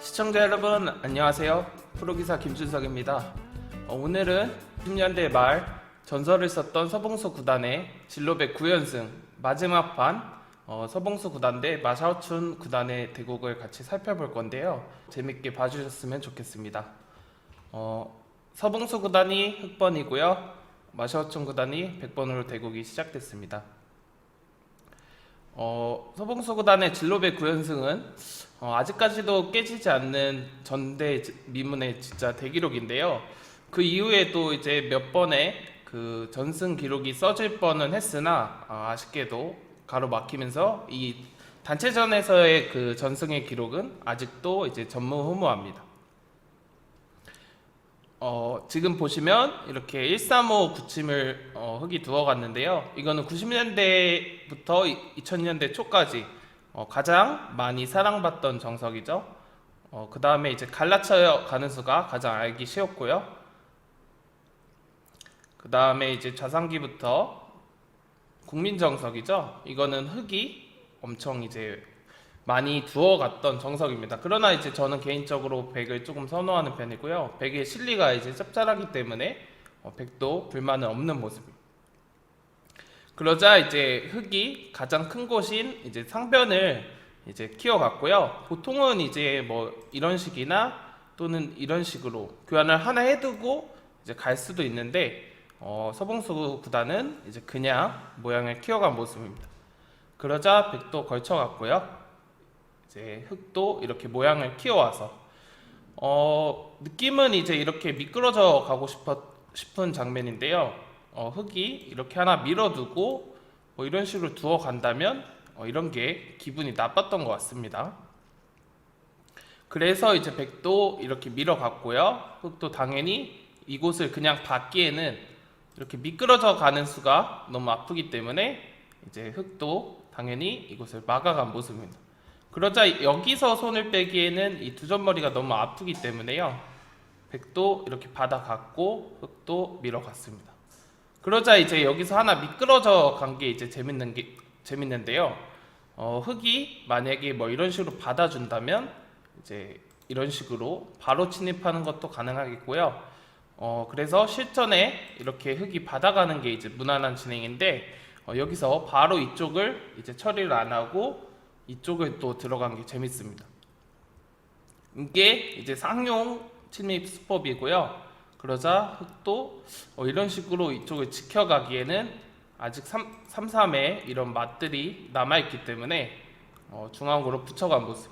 시청자 여러분 안녕하세요. 프로기사 김준석입니다. 어, 오늘은 10년대 말 전설을 썼던 서봉수 구단의 진로백 9연승 마지막 판 어, 서봉수 구단 대 마샤오춘 구단의 대국을 같이 살펴볼 건데요. 재밌게 봐주셨으면 좋겠습니다. 어, 서봉수 구단이 흑번이고요. 마샤오춘 구단이 100번으로 대국이 시작됐습니다 어, 서봉수 구단의 진로백 9연승은 어, 아직까지도 깨지지 않는 전대 지- 미문의 진짜 대기록인데요. 그 이후에 또 이제 몇 번의 그 전승 기록이 써질 뻔은 했으나 아, 아쉽게도 가로막히면서 이 단체전에서의 그 전승의 기록은 아직도 이제 전무후무합니다. 어, 지금 보시면 이렇게 135 구침을 어, 흙이 두어갔는데요. 이거는 90년대부터 2000년대 초까지 어, 가장 많이 사랑받던 정석이죠. 어, 그 다음에 이제 갈라쳐 가는 수가 가장 알기 쉬웠고요. 그 다음에 이제 좌상기부터 국민 정석이죠. 이거는 흙이 엄청 이제 많이 두어갔던 정석입니다. 그러나 이제 저는 개인적으로 백을 조금 선호하는 편이고요. 백의 실리가 이제 짭짤하기 때문에 어, 백도 불만은 없는 모습입니다. 그러자 이제 흙이 가장 큰 곳인 이제 상변을 이제 키워갔고요. 보통은 이제 뭐 이런 식이나 또는 이런 식으로 교환을 하나 해두고 이제 갈 수도 있는데 어, 서봉수 구단은 이제 그냥 모양을 키워간 모습입니다. 그러자 백도 걸쳐갔고요. 이제 흙도 이렇게 모양을 키워와서 어, 느낌은 이제 이렇게 미끄러져 가고 싶어, 싶은 장면인데요. 어, 흙이 이렇게 하나 밀어두고 뭐 이런 식으로 두어 간다면 어, 이런 게 기분이 나빴던 것 같습니다. 그래서 이제 백도 이렇게 밀어갔고요. 흙도 당연히 이곳을 그냥 받기에는 이렇게 미끄러져 가는 수가 너무 아프기 때문에 이제 흙도 당연히 이곳을 막아간 모습입니다. 그러자 여기서 손을 빼기에는 이 두점머리가 너무 아프기 때문에요. 백도 이렇게 받아갔고 흙도 밀어갔습니다. 그러자 이제 여기서 하나 미끄러져 간 게 이제 재밌는 게 재밌는데요. 어, 흙이 만약에 뭐 이런 식으로 받아준다면 이제 이런 식으로 바로 침입하는 것도 가능하겠고요. 어, 그래서 실전에 이렇게 흙이 받아가는 게 이제 무난한 진행인데 어, 여기서 바로 이쪽을 이제 처리를 안 하고 이쪽을 또 들어간 게 재밌습니다. 이게 이제 쌍용 침입 수법이고요. 그러자 흙도 어, 이런 식으로 이쪽을 지켜가기에는 아직 3, 3, 3에 이런 맛들이 남아있기 때문에 어, 중앙으로 붙여간 모습.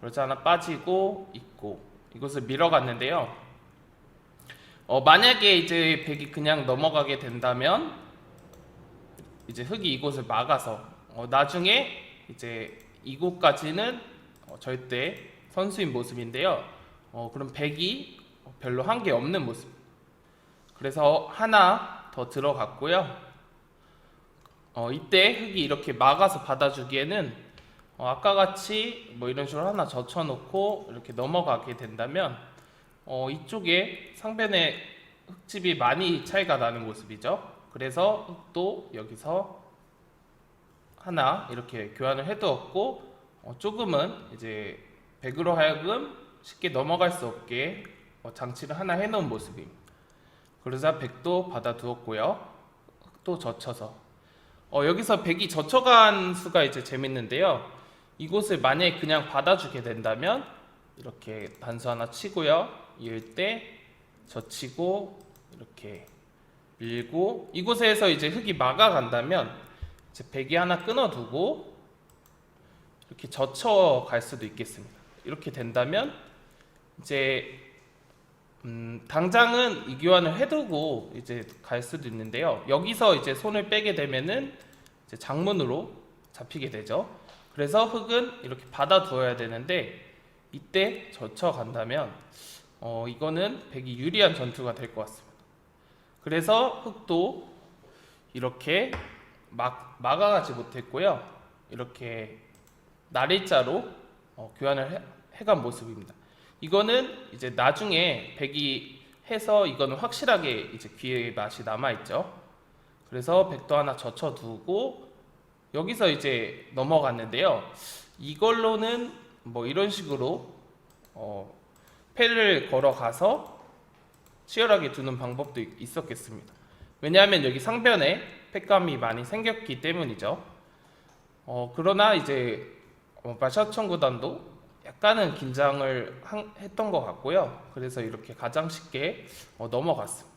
그러자 하나 빠지고 있고 이것을 밀어갔는데요. 어, 만약에 이제 백이 그냥 넘어가게 된다면 이제 흙이 이곳을 막아서 어, 나중에 이제 이곳까지는 어, 절대 선수인 모습인데요. 어, 그럼 백이 별로 한 게 없는 모습. 그래서 하나 더 들어갔고요. 어, 이때 흙이 이렇게 막아서 받아주기에는 어, 아까 같이 뭐 이런 식으로 하나 젖혀놓고 이렇게 넘어가게 된다면 어, 이쪽에 상변에 흙집이 많이 차이가 나는 모습이죠. 그래서 흙도 여기서 하나 이렇게 교환을 해두었고 어, 조금은 이제 백으로 하여금 쉽게 넘어갈 수 없게 어, 장치를 하나 해놓은 모습입니다. 그러자 백도 받아두었고요. 흙도 젖혀서 어, 여기서 백이 젖혀간 수가 이제 재밌는데요. 이곳을 만약에 그냥 받아주게 된다면 이렇게 단수 하나 치고요. 이을 때 젖히고 이렇게 밀고 이곳에서 이제 흙이 막아간다면 이제 백이 하나 끊어두고 이렇게 젖혀 갈 수도 있겠습니다. 이렇게 된다면 이제 음, 당장은 이 교환을 해두고 이제 갈 수도 있는데요. 여기서 이제 손을 빼게 되면은 이제 장문으로 잡히게 되죠. 그래서 흙은 이렇게 받아 두어야 되는데 이때 젖혀 간다면 어, 이거는 백이 유리한 전투가 될 것 같습니다. 그래서 흙도 이렇게 막 막아가지 못했고요. 이렇게 날일자로 어, 교환을 해, 해간 모습입니다. 이거는 이제 나중에 백이 해서 이거는 확실하게 이제 귀의 맛이 남아 있죠. 그래서 백도 하나 젖혀두고 여기서 이제 넘어갔는데요. 이걸로는 뭐 이런 식으로 어, 패를 걸어가서 치열하게 두는 방법도 있- 있었겠습니다. 왜냐하면 여기 상변에 패감이 많이 생겼기 때문이죠. 어, 그러나 이제 어, 마샤천 구단도 약간은 긴장을 한- 했던 것 같고요. 그래서 이렇게 가장 쉽게 어, 넘어갔습니다.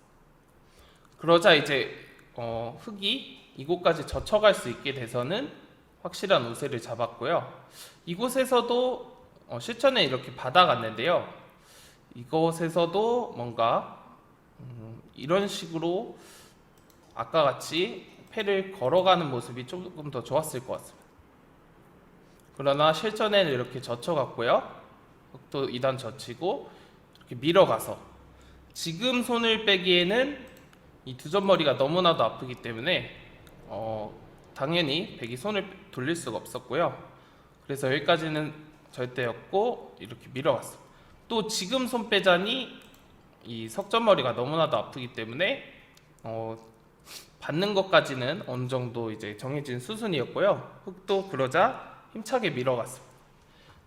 그러자 이제 어, 흑이 이곳까지 젖혀갈 수 있게 돼서는 확실한 우세를 잡았고요. 이곳에서도 어, 실전에 이렇게 받아갔는데요. 이곳에서도 뭔가 음, 이런 식으로 아까 같이 패를 걸어가는 모습이 조금 더 좋았을 것 같습니다. 그러나 실전에는 이렇게 젖혀갔고요. 또 2단 젖히고 이렇게 밀어가서 지금 손을 빼기에는 이 두점머리가 너무나도 아프기 때문에 어, 당연히 백이 손을 돌릴 수가 없었고요. 그래서 여기까지는 절대였고 이렇게 밀어갔어. 또 지금 손 빼자니 이 석점머리가 너무나도 아프기 때문에 어, 받는 것까지는 어느 정도 이제 정해진 수순이었고요. 흑도 그러자 힘차게 밀어갔습니다.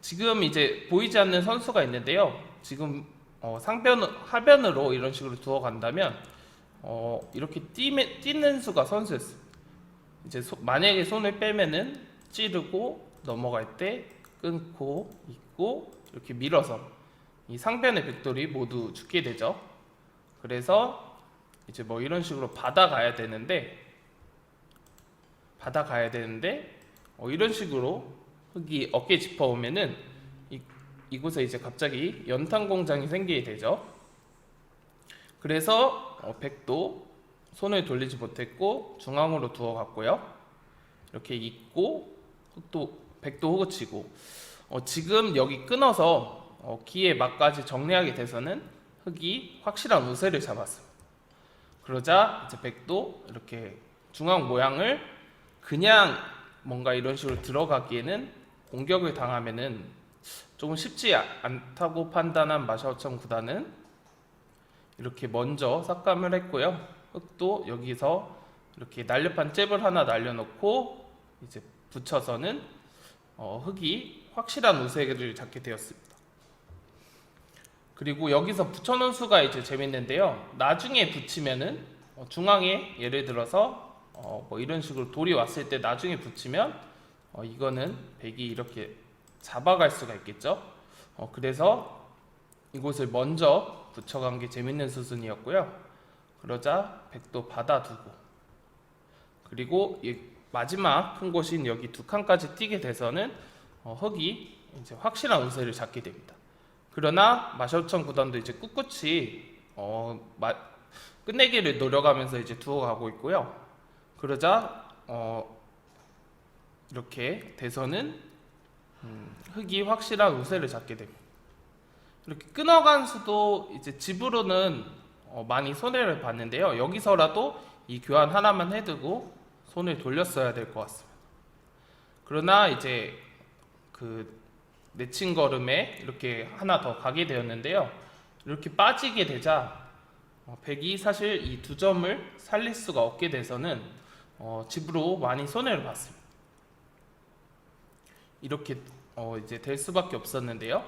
지금 이제 보이지 않는 선수가 있는데요. 지금 어, 상변 하변으로 이런 식으로 두어 간다면 어, 이렇게 뛰면, 뛰는 수가 선수였어요. 이제 소- 만약에 손을 빼면은 찌르고 넘어갈 때 끊고 있고 이렇게 밀어서 이 상변의 백돌이 모두 죽게 되죠. 그래서 이제 뭐 이런 식으로 받아가야 되는데 받아가야 되는데 어, 이런 식으로 흙이 어깨 짚어오면은 이, 이곳에 이제 갑자기 연탄 공장이 생기게 되죠. 그래서 어, 백도 손을 돌리지 못했고 중앙으로 두어 갔고요. 이렇게 있고 흑도 백도 호그 치고 어, 지금 여기 끊어서 어, 기의 막까지 정리하게 돼서는 흑이 확실한 우세를 잡았습니다. 그러자 이제 백도 이렇게 중앙 모양을 그냥 뭔가 이런 식으로 들어가기에는 공격을 당하면은 조금 쉽지 않다고 판단한 마샤오청 구단은 이렇게 먼저 삭감을 했고요. 흑도 여기서 이렇게 날렵한 잽을 하나 날려놓고 이제 붙여서는 어, 흑이 확실한 우세를 잡게 되었습니다. 그리고 여기서 붙여놓은 수가 이제 재밌는데요. 나중에 붙이면은 어, 중앙에 예를 들어서 어, 뭐 이런 식으로 돌이 왔을 때 나중에 붙이면 어, 이거는 백이 이렇게 잡아갈 수가 있겠죠. 어, 그래서 이곳을 먼저 붙여간 게 재밌는 수순이었고요. 그러자 백도 받아두고 그리고 이 마지막 큰 곳인 여기 두 칸까지 뛰게 돼서는 어, 흑이 이제 확실한 우세를 잡게 됩니다. 그러나 마셔천 구단도 이제 꿋꿋이 어, 마, 끝내기를 노려가면서 이제 두어 가고 있고요. 그러자 어, 이렇게 돼서는 음, 흑이 확실한 우세를 잡게 됩니다. 이렇게 끊어간 수도 이제 집으로는 어, 많이 손해를 봤는데요. 여기서라도 이 교환 하나만 해두고 손을 돌렸어야 될 것 같습니다. 그러나 이제 그 내친 걸음에 이렇게 하나 더 가게 되었는데요. 이렇게 빠지게 되자 어, 백이 사실 이 두 점을 살릴 수가 없게 돼서는 어, 집으로 많이 손해를 봤습니다. 이렇게 어, 이제 될 수밖에 없었는데요.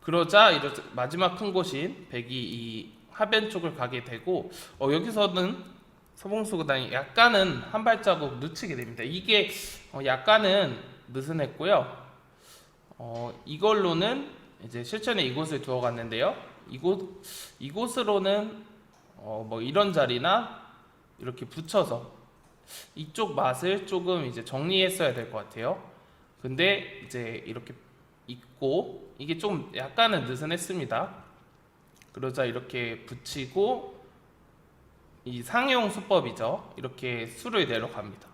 그러자 이렇 마지막 큰 곳인 백이 이 하변 쪽을 가게 되고 어, 여기서는 서봉수 구단이 약간은 한 발자국 늦추게 됩니다. 이게 어, 약간은 느슨했고요. 어, 이걸로는 이제 실전에 이곳을 두어 갔는데요. 이곳 이곳으로는 어, 뭐 이런 자리나 이렇게 붙여서 이쪽 맛을 조금 이제 정리했어야 될 것 같아요. 근데 이제 이렇게 있고 이게 좀 약간은 느슨했습니다. 그러자 이렇게 붙이고 이 상용 수법이죠. 이렇게 수를 내려갑니다.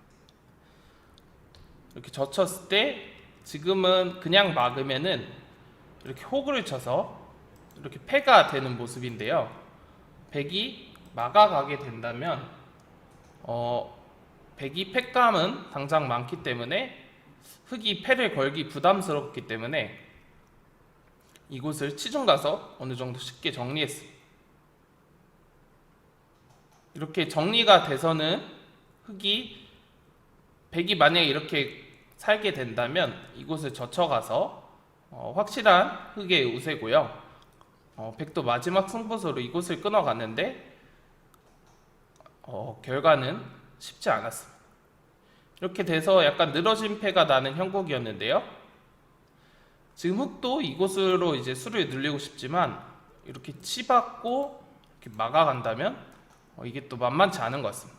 이렇게 젖혔을 때 지금은 그냥 막으면은 이렇게 호구를 쳐서 이렇게 패가 되는 모습인데요. 백이 막아가게 된다면 어 백이 패감은 당장 많기 때문에 흑이 패를 걸기 부담스럽기 때문에 이곳을 치중 가서 어느 정도 쉽게 정리했습니다. 이렇게 정리가 돼서는 흑이 백이 만약에 이렇게 살게 된다면 이곳을 젖혀가서 어, 확실한 흑의 우세고요. 어, 백도 마지막 승부수로 이곳을 끊어갔는데 어, 결과는 쉽지 않았습니다. 이렇게 돼서 약간 늘어진 패가 나는 형국이었는데요. 지금 흑도 이곳으로 이제 수를 늘리고 싶지만 이렇게 치받고 이렇게 막아간다면 어, 이게 또 만만치 않은 것 같습니다.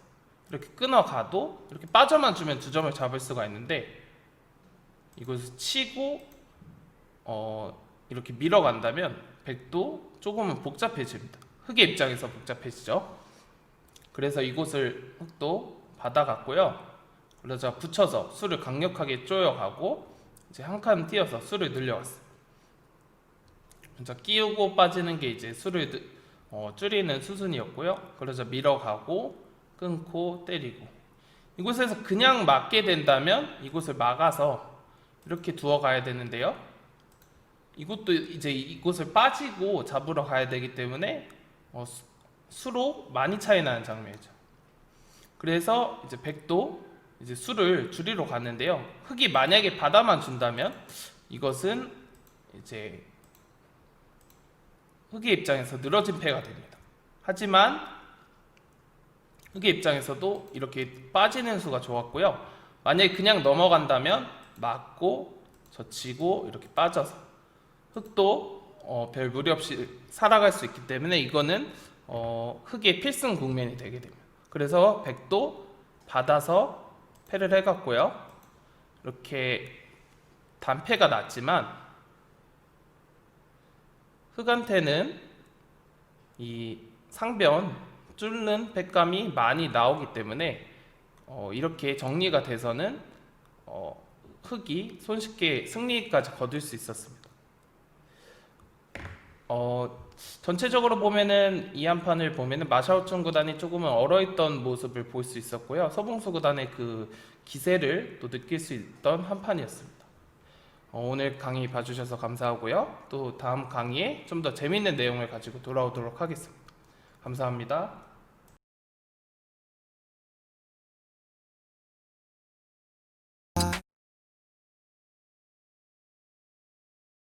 이렇게 끊어가도 이렇게 빠져만 주면 두 점을 잡을 수가 있는데 이곳을 치고 어, 이렇게 밀어간다면 백도 조금은 복잡해집니다. 흑의 입장에서 복잡해지죠. 그래서 이곳을 흑도 받아갔고요. 그러자 붙여서 수를 강력하게 조여가고 이제 한칸 띄어서 수를 늘려왔어요. 먼저 끼우고 빠지는 게 이제 수를 느- 어, 줄이는 수순이었고요. 그러자 밀어가고 끊고 때리고 이곳에서 그냥 막게 된다면 이곳을 막아서 이렇게 두어 가야 되는데요. 이곳도 이제 이곳을 빠지고 잡으러 가야 되기 때문에 어, 수, 수로 많이 차이 나는 장면이죠. 그래서 이제 백도 이제 수를 줄이러 갔는데요. 흑이 만약에 받아만 준다면 이것은 이제 흑의 입장에서 늘어진 패가 됩니다. 하지만 흑의 입장에서도 이렇게 빠지는 수가 좋았고요. 만약에 그냥 넘어간다면 맞고 젖히고 이렇게 빠져서 흑도 어, 별 무리 없이 살아갈 수 있기 때문에 이거는 어, 흑의 필승 국면이 되게 됩니다. 그래서 백도 받아서 패를 해갔고요. 이렇게 단패가 났지만 흑한테는 이 상변 뚫는 패감이 많이 나오기 때문에 어, 이렇게 정리가 돼서는 어, 흑이 손쉽게 승리까지 거둘 수 있었습니다. 어, 전체적으로 보면은 이 한 판을 보면은 마샤오춘 구단이 조금은 얼어있던 모습을 볼 수 있었고요. 서봉수 구단의 그 기세를 또 느낄 수 있던 한 판이었습니다. 어, 오늘 강의 봐주셔서 감사하고요. 또 다음 강의에 좀 더 재밌는 내용을 가지고 돌아오도록 하겠습니다. 감사합니다.